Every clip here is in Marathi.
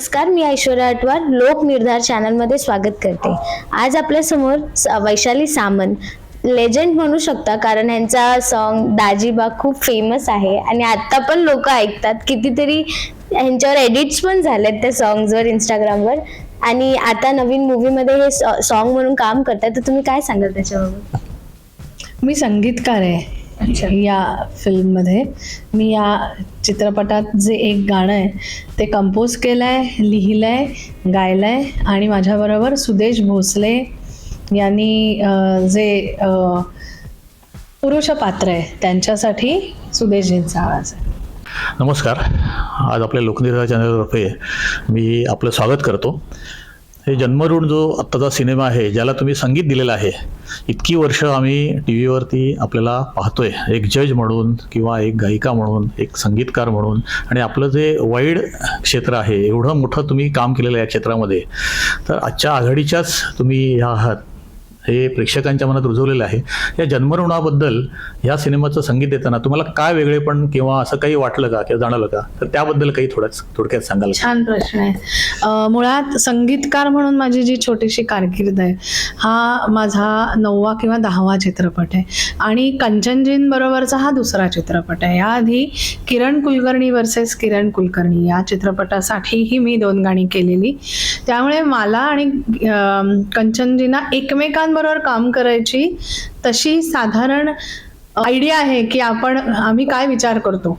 नमस्कार मी ऐश्वर्या अटवार लोक निर्धार चॅनलमध्ये स्वागत करते. आज आपल्यासमोर स- वैशाली सामंत लेजंड म्हणू शकता कारण यांचा सॉन्ग दाजीबा खूप फेमस आहे आणि आत्ता पण लोक ऐकतात. कितीतरी ह्यांच्यावर एडिट्स पण झालेत त्या सॉंग्सवर इंस्टाग्रामवर आणि आता नवीन मूवीमध्ये हे सॉन्ग म्हणून काम करतात. तर तुम्ही काय सांगाल त्याच्याबाबत मी संगीतकार आहे. या फिल्ममध्ये. मी या चित्रपटात जे एक गाणं आहे ते कंपोज केलं आहे लिहिलं आहे गायलं आहे आणि माझ्याबरोबर सुदेश भोसले यांनी जे पुरुष पात्र आहे त्यांच्यासाठी सुदेशजींचा आवाज आहे. नमस्कार. आज आपल्या लोकनिर्धार चॅनलतर्फे मी आपलं स्वागत करतो. हे जन्मऋण जो आत्ताचा सिनेमा आहे ज्याला तुम्ही संगीत दिलेलं आहे इतकी वर्ष आम्ही टी व्हीवरती आपल्याला पाहतोय. एक जज म्हणून किंवा एक गायिका म्हणून एक संगीतकार म्हणून. आणि आपलं जे वाईड क्षेत्र आहे एवढं मोठं तुम्ही काम केलेलं आहे या क्षेत्रामध्ये. तर आजच्या आघाडीच्याच तुम्ही ह्या आहात. हे प्रेक्षकांच्या मनात रुजवलेलं आहे. या जन्मऋणाबद्दल या सिनेमाचं संगीत देताना तुम्हाला काय वेगळेपण किंवा असं काही वाटलं का किंवा जाणवलं का? तर त्याबद्दल काही थोडंच थोडक्यात सांगाल छान प्रश्न आहे. मुळात संगीतकार म्हणून माझी जी छोटीशी कारकीर्द आहे हा माझा नववा किंवा दहावा चित्रपट आहे. आणि कंचनजींबरोबरचा हा दुसरा चित्रपट आहे. याआधी किरण कुलकर्णी वर्सेस किरण कुलकर्णी या चित्रपटासाठीही मी दोन गाणी केलेली. त्यामुळे मला आणि कंचनजींना एकमेकां एकमेकांबरोबर काम करायची तशी साधारण आयडिया आहे की आपण आम्ही काय विचार करतो.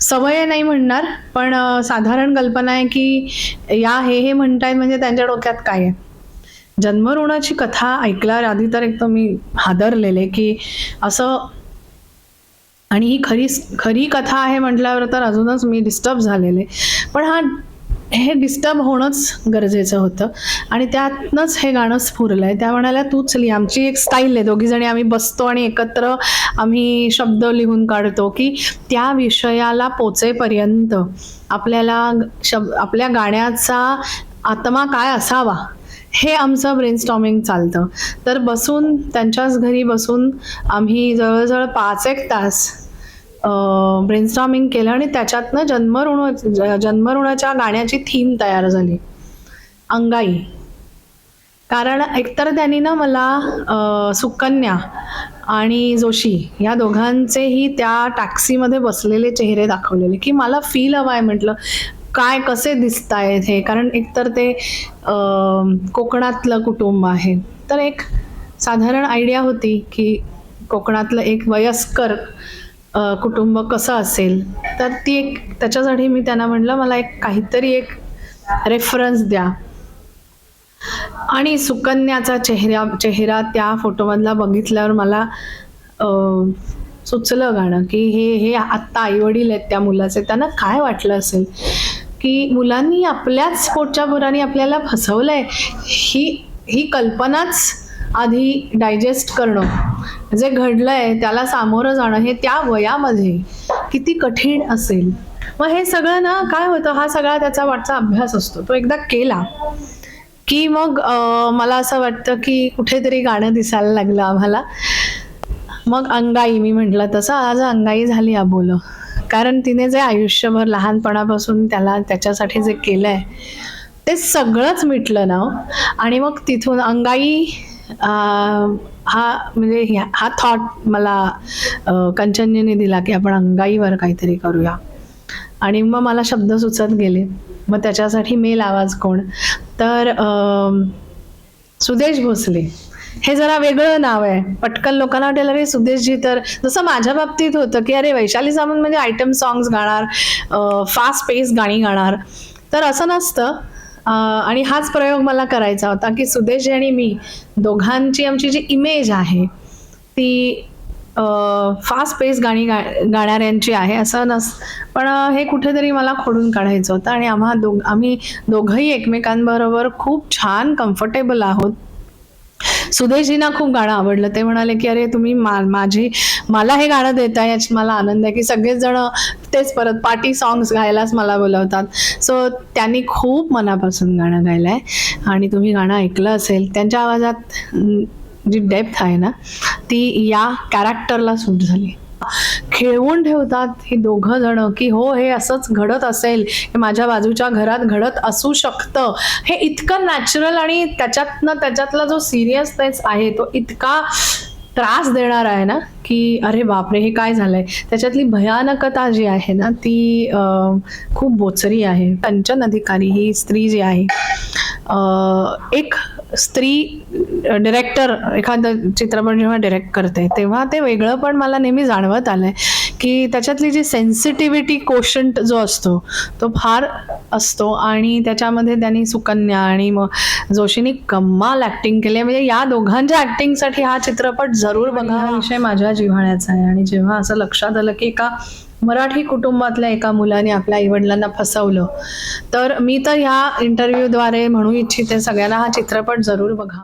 सवय नाही म्हणणार पण साधारण कल्पना आहे की या हे हे म्हणतायत म्हणजे त्यांच्या डोक्यात काय आहे. जन्मऋणाची कथा ऐकल्यावर आधी तर एक तर मी हादरलेले की असं आणि ही खरी खरी कथा आहे म्हटल्यावर तर अजूनच मी डिस्टर्ब झालेले. पण हा हे डिस्टर्ब होणंच गरजेचं होतं. आणि त्यातनंच हे गाणं स्फुरलं आहे त्या म्हणाल्या तूच लिही आमची एक स्टाईल आहे. दोघीजणी आम्ही बसतो आणि एकत्र आम्ही शब्द लिहून काढतो की त्या विषयाला पोचेपर्यंत आपल्याला शब आपल्या गाण्याचा आत्मा काय असावा? हे आमचं ब्रेनस्टॉमिंग चालतं. तर बसून त्यांच्याच घरी बसून आम्ही जवळजवळ पाच एक तास ब्रेनस्टॉमिंग केलं आणि त्याच्यातनं जन्मऋण ज- जन्मऋणाच्या गाण्याची थीम तयार झाली. अंगाई. कारण एकतर त्यांनी ना मला सुकन्या आणि जोशी या दोघांचेही त्या टॅक्सीमध्ये बसलेले चेहरे दाखवलेले की मला फील हवं आहे म्हटलं काय कसे दिसत आहेत हे? कारण एकतर ते कोकणातलं कुटुंब आहे. तर एक साधारण आयडिया होती की कोकणातलं एक वयस्कर कुटुंब कसं असेल तर ती एक त्याच्यासाठी मी त्यांना म्हटलं मला एक काहीतरी एक रेफरन्स द्या. आणि सुकन्याचा चेहरा चेहरा त्या फोटोमधला बघितल्यावर मला सुचलं गाणं की हे हे आत्ता आईवडील आहेत त्या मुलाचे त्यांना काय वाटलं असेल की मुलांनी आपल्याच पोटच्या पोरांनी आपल्याला फसवलंय ही ही कल्पनाच आधी डायजेस्ट करणं. जे घडलंय त्याला सामोरं जाणं हे त्या वयामध्ये किती कठीण असेल. मग हे सगळं ना काय होतं? हा सगळा त्याचा वाटचा अभ्यास असतो. तो एकदा केला की मग मला असं वाटतं की कुठेतरी गाणं दिसायला लागलं आम्हाला. मग अंगाई मी म्हटलं तसं आज अंगाई झाली अबोलं. कारण तिने जे आयुष्यभर लहानपणापासून त्याला त्याच्यासाठी जे केलं आहे ते सगळंच मिटलं ना. आणि मग तिथून अंगाई हा म्हणजे ह्या- हा थॉट मला कंचनजीने दिला की आपण अंगाईवर काहीतरी करूया. आणि मग मला शब्द सुचत गेले. मग त्याच्यासाठी मेल आवाज कोण? तर सुदेश भोसले. हे जरा वेगळं नाव आहे. पटकन लोकांना वाटेल अरे सुदेशजी तर जसं माझ्या बाबतीत होतं की अरे वैशाली सामंत म्हणजे आयटम सॉंग्स गाणार फास्ट पेस गाणी गाणार. तर असं नसतं. आणि हाच प्रयोग मला करायचा होता की सुदेशजी आणि मी दोघांची आमची जी इमेज आहे ती फास्ट पेस गाणी गा गाणाऱ्यांची आहे असं नस पण हे कुठेतरी मला खोडून काढायचं होतं आणि आम्हा दोघ आम्ही दोघंही एकमेकांबरोबर खूप छान कम्फर्टेबल आहोत. सुदेशजींना खूप गाणं आवडलं. ते म्हणाले की अरे तुम्ही मा माझी मला हे गाणं देताय याची मला आनंद आहे की सगळेच जण तेच परत पार्टी सॉंग्स गायलाच मला बोलवतात. सो त्यांनी खूप मनापासून गाणं गायलं आहे आणि तुम्ही गाणं ऐकलं असेल त्यांच्या आवाजात जी डेप्थ आहे ना ती या कॅरेक्टरला सूट झाली. खेळवून ठेवतात ही दोघं जण की हो हे असंच घडत असेल हे माझ्या बाजूच्या घरात घडत असू शकतं. हे इतकं नॅचरल आणि त्याच्यातनं त्याच्यातला जो सिरियसनेस आहे तो इतका त्रास देणार आहे ना की अरे बापरे हे काय झालंय? त्याच्यातली भयानकता जी आहे ना ती खूप बोचरी आहे. कंचन अधिकारी ही स्त्री जी आहे एक स्त्री डिरेक्टर एखादं चित्रपट जेव्हा डिरेक्ट करते तेव्हा ते वेगळं पण मला नेहमी जाणवत आलंय की त्याच्यातली जी सेन्सिटिव्हिटी कोशंट जो असतो तो फार असतो आणि त्याच्यामध्ये त्यांनी सुकन्या आणि मग जोशीने कम्माल ऍक्टिंग केली आहे. म्हणजे या दोघांच्या ऍक्टिंगसाठी हा चित्रपट जरूर बघा हा विषय माझ्या जिव्हाळ्याचा आहे आणि जेव्हा असं लक्षात आलं की एका मराठी कुटुंबातल्या एका मुलाने आपल्या आईवडिलांना फसवलं तर मी तर ह्या इंटरव्ह्यूद्वारे म्हणू इच्छिते सगळ्यांना हा चित्रपट जरूर बघा